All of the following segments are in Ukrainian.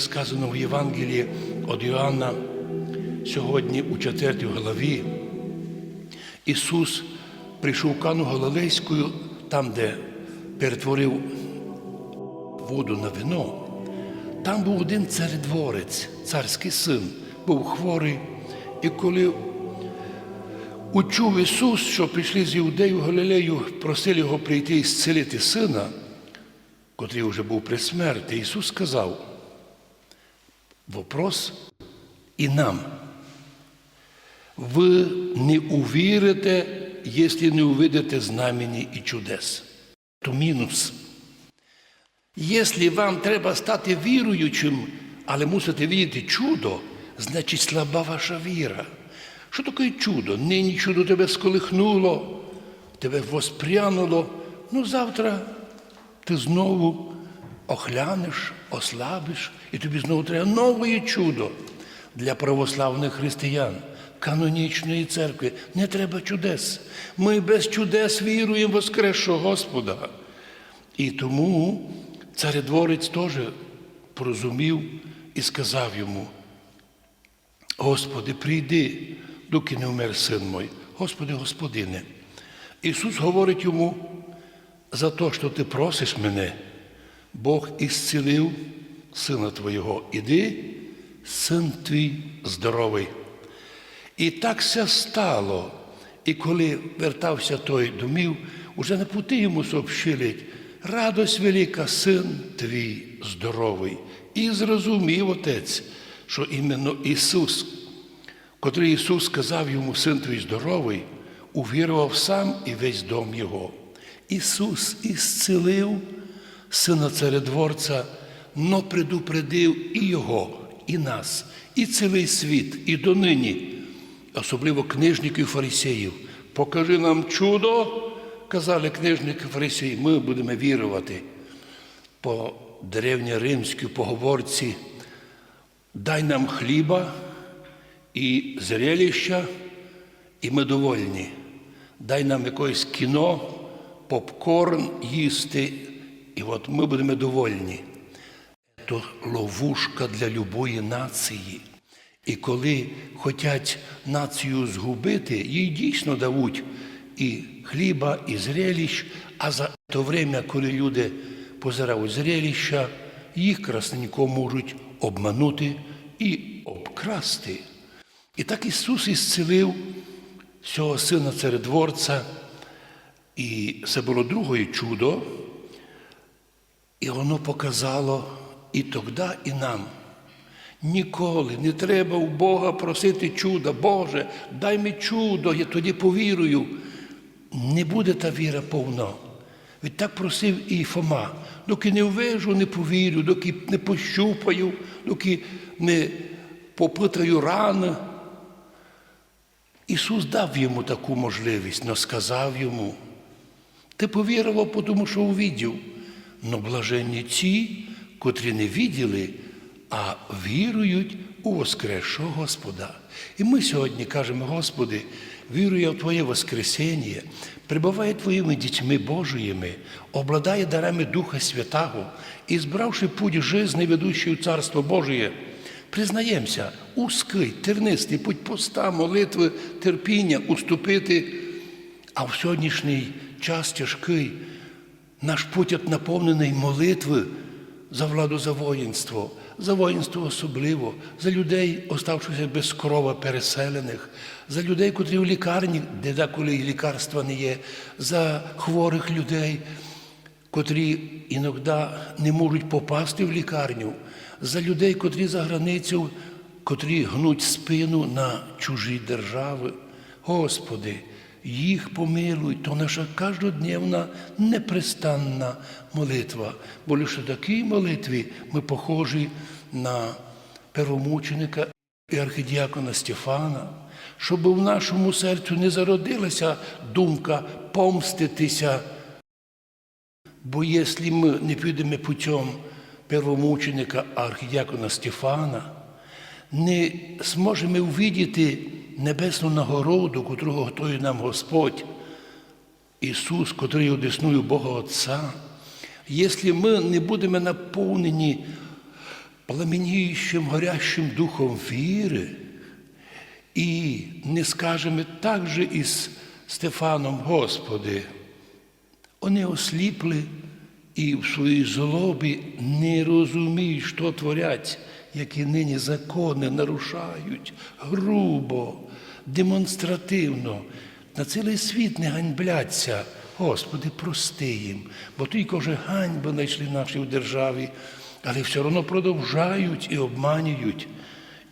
сказано в Євангелії від Іоанна, сьогодні у 4 главі, Ісус прийшов Кану Галилейську, там, де перетворив воду на вино. Там був один царедворець, царський син, був хворий. І коли учув Ісус, що прийшли з Іудею в Галилею, просили його прийти і зцілити сина, котрий вже був при смерті, Ісус сказав, вопрос і нам. Ви не увірите, якщо не увидите знамені і чудес. То мінус. Якщо вам треба стати віруючим, але мусите видіти чудо, значить слаба ваша віра. Що таке чудо? Нині чудо тебе сколихнуло, тебе воспрянуло. Ну завтра ти знову охлянеш, ослабиш, і тобі знову треба нове чудо для православних християн, канонічної церкви. Не треба чудес. Ми без чудес віруємо в Воскресшого Господа. І тому царедворець теж порозумів і сказав йому: Господи, прийди, доки не вмер син мой. Господи, Господине. Ісус говорить йому, за те, що ти просиш мене, Бог ісцілив сина Твого. Іди, син твій здоровий. І так все стало. І коли вертався той домів, уже на пути йому сообщили, радость велика, син твій здоровий. І зрозумів отець, що іменно Ісус, котрий Ісус сказав йому, син твій здоровий, увірував сам і весь дом Його. Ісус ісцелив сина царедворця, но предупредив і Його, і нас, і цілий світ, і донині, особливо книжників фарисеїв. Покажи нам чудо, казали книжники фарисеї, ми будемо вірувати. По древньоримській поговорці дай нам хліба і зрелища, і ми довольні. Дай нам якесь кіно, попкорн їсти, і от ми будемо довольні. То ловушка для любої нації. І коли хочуть націю згубити, їй дійсно дають і хліба, і зрелищ, а за то время, коли люди позирають зрелища, їх красненько можуть обманути і обкрасти. І так Ісус ісцелив цього сина царедворця, і це було друге чудо, і воно показало і тоді, і нам. Ніколи не треба у Бога просити чуда. Боже, дай мені чудо, я тоді повірую. Не буде та віра повна. Від так просив і Фома, доки не ввижу, не повірю, доки не пощупаю, доки не попитаю рани. Ісус дав йому таку можливість, но сказав йому, ти повірував, тому що увидів. Но блаженні ті, котрі не виділи, а вірують у Воскресшого Господа. І ми сьогодні кажемо, Господи, вірую в Твоє Воскресіння, прибуває Твоїми дітьми Божіїми, обладає дарами Духа Святого і, збравши путь жизни, ведущий у Царство Божие, признаємося, узкий, тернистий путь поста, молитви, терпіння уступити, а в сьогоднішній час тяжкий. Наш путь наповнений молитви за владу за воїнство, за воїнство особливо, за людей, оставшися без крова переселених, за людей, котрі в лікарні, де деколи лікарства не є, за хворих людей, котрі іноді не можуть попасти в лікарню, за людей, котрі за границю, котрі гнуть спину на чужі держави. Господи, їх помилуй, то наша кожнодневна непрестанна молитва. Бо лише такій молитві ми похожі на первомученика і архидіакона Стефана, щоб в нашому серцю не зародилася думка помститися. Бо якщо ми не підемо путем первомученика архидіакона Стефана, не зможемо увидіти небесну нагороду, котрого готує нам Господь, Ісус, котрий одеснує Бога Отця, якщо ми не будемо наповнені пламеніючим горящим духом віри, і не скажемо так же із Стефаном, Господи, вони осліпли і в своїй злобі не розуміють, що творять, які нині закони нарушають грубо, демонстративно. На цілий світ не ганьбляться. Господи, прости їм, бо тільки вже ганьби знайшли наші в державі, але все одно продовжають і обманюють.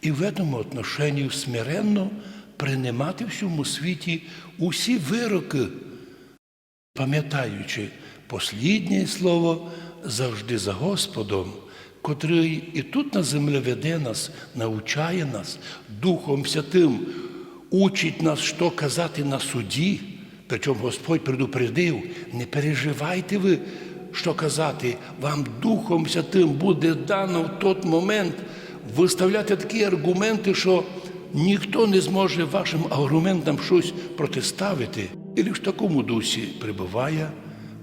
І в цьому отношенні смиренно приймати в всьому світі усі вироки, пам'ятаючи посліднє слово завжди за Господом, котрий і тут на землі веде нас, навчає нас Духом Святим, учить нас, що казати на суді. Причому Господь предупредив, не переживайте ви, що казати, вам Духом Святим буде дано в той момент виставляти такі аргументи, що ніхто не зможе вашим аргументам щось протиставити. І в такому дусі прибуває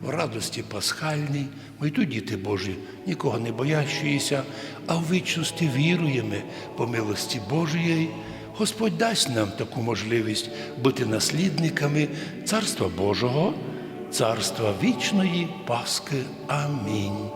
в радості пасхальній. Ми й тут, діти Божі, нікого не боящіся, а в вічності віруємо по милості Божої. Господь дасть нам таку можливість бути наслідниками Царства Божого, Царства вічної Пасхи. Амінь.